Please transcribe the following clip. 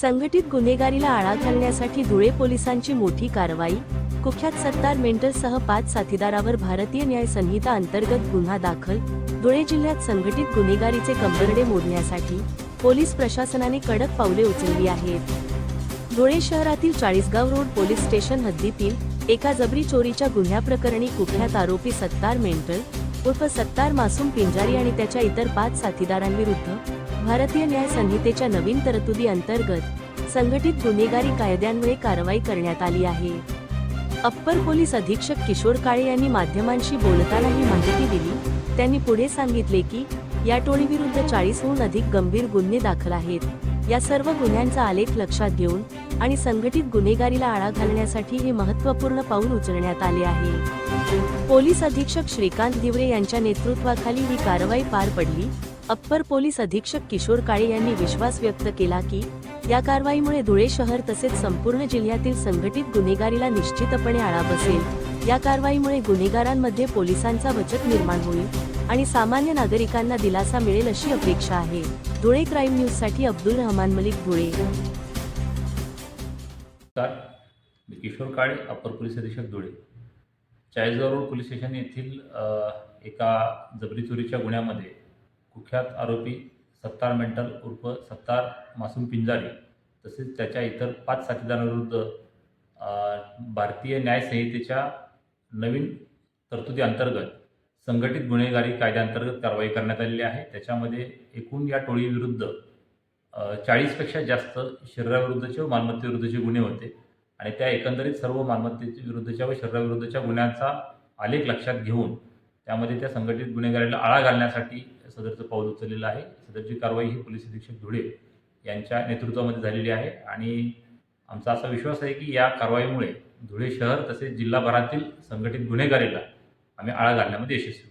संघटित गुन्हेगारीला आळा घालण्यासाठी धुळे पोलिसांची मोठी कारवाई कुख्यात सत्तार मेंटलसह पाच साथीदारावर भारतीय न्याय संहिता अंतर्गत गुन्हा दाखल धुळे जिल्ह्यात संघटित गुन्हेगारीचे कंबरडे मोडण्यासाठी पोलीस प्रशासनाने कडक पावले उचलली आहेत. धुळे शहरातील चाळीसगाव रोड पोलीस स्टेशन हद्दीतील एका जबरी चोरीच्या गुन्ह्याप्रकरणी कुख्यात आरोपी सत्तार मेंटल उर्फ सत्तार मासूम पिंजारी आणि त्याच्या इतर पाच साथीदारांविरुद्ध भारतीय न्याय संहितेच्या नवीन तरतुदी अंतर्गत संघटित गुन्हेगारी कायद्यांमुळे कारवाई करण्यात आली आहे. अप्पर पोलीस अधीक्षक किशोर काळे यांनी माध्यमांशी बोलताना ही माहिती दिली. त्यांनी पुढे सांगितले की या टोळीविरुद्ध चाळीसहून अधिक गंभीर गुन्हे दाखल आहेत. या सर्व गुन्ह्यांचा आलेख लक्षात घेऊन आणि संघटित गुन्हेगारीला आळा घालण्यासाठी हे महत्त्वपूर्ण पाऊल उचलण्यात आले आहे. पोलीस अधीक्षक श्रीकांत दिवरे यांच्या नेतृत्वाखाली ही कारवाई पार पडली. अप्पर पोलीस अधीक्षक किशोर काळे यांनी विश्वास व्यक्त केला की या कारवाईमुळे धुळे शहर तसेच संपूर्ण जिल्ह्यातील संघटित गुन्हेगारीला निश्चितपणे आळा बसेल. या कारवाईमुळे गुन्हेगारांमध्ये पोलिसांचा बचत निर्माण होईल आणि सामान्य नागरिकांना दिलासा मिळेल अशी अपेक्षा आहे. धुळे क्राईम न्यूजसाठी अब्दुल रहमान मलिक धुळे. किशोर काळे अप्पर पोलीस अधीक्षक Dhule. Chalisgaon road police station येथील एका जबरी चोरीच्या गुन्ह्यामध्ये कुख्यात आरोपी सत्तार मेंटल उर्फ सत्तार मासूम पिंजारी तसेच त्याच्या इतर पाच साथीदारांविरुद्ध भारतीय न्यायसंहितेच्या नवीन तरतुदी अंतर्गत संघटित गुन्हेगारी कायद्याअंतर्गत कारवाई करण्यात आलेली आहे. त्याच्यामध्ये एकूण या टोळीविरुद्ध चाळीसपेक्षा जास्त शरीराविरुद्धचे व मालमत्तेविरुद्धचे गुन्हे होते आणि त्या एकंदरीत सर्व मालमत्तेच्या विरुद्धच्या व शरीराविरुद्धच्या गुन्ह्यांचा आलेख लक्षात घेऊन त्यामध्ये त्या संघटित गुन्हेगारीला आळा घालण्यासाठी सदरचं पाऊल उचललेलं आहे. सदरची कारवाई ही पोलीस अधीक्षक धुळे यांच्या नेतृत्वामध्ये झालेली आहे आणि आमचा असा विश्वास आहे की या कारवाईमुळे धुळे शहर तसेच जिल्हाभरातील संघटित गुन्हेगारीला आम्ही आळा घालण्यामध्ये यशस्वी